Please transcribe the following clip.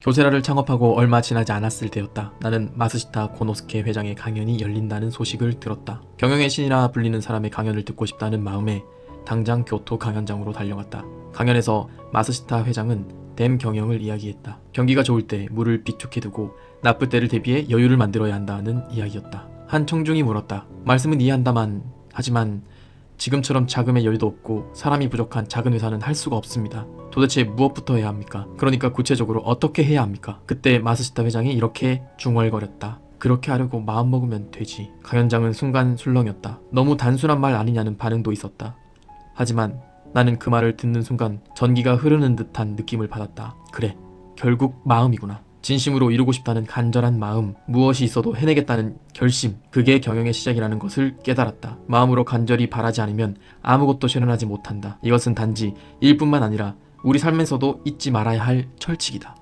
교세라를 창업하고 얼마 지나지 않았을 때였다. 나는 마스시타 고노스케 회장의 강연이 열린다는 소식을 들었다. 경영의 신이라 불리는 사람의 강연을 듣고 싶다는 마음에 당장 교토 강연장으로 달려갔다. 강연에서 마스시타 회장은 댐 경영을 이야기했다. 경기가 좋을 때 물을 비축해 두고 나쁠 때를 대비해 여유를 만들어야 한다는 이야기였다. 한 청중이 물었다. 말씀은 이해한다만 하지만 지금처럼 자금의 여유도 없고 사람이 부족한 작은 회사는 할 수가 없습니다. 도대체 무엇부터 해야 합니까? 그러니까 구체적으로 어떻게 해야 합니까? 그때 마스시타 회장이 이렇게 중얼거렸다. 그렇게 하려고 마음먹으면 되지. 강연장은 순간 술렁였다. 너무 단순한 말 아니냐는 반응도 있었다. 하지만 나는 그 말을 듣는 순간 전기가 흐르는 듯한 느낌을 받았다. 그래, 결국 마음이구나. 진심으로 이루고 싶다는 간절한 마음, 무엇이 있어도 해내겠다는 결심, 그게 경영의 시작이라는 것을 깨달았다. 마음으로 간절히 바라지 않으면 아무것도 실현하지 못한다. 이것은 단지 일뿐만 아니라 우리 삶에서도 잊지 말아야 할 철칙이다.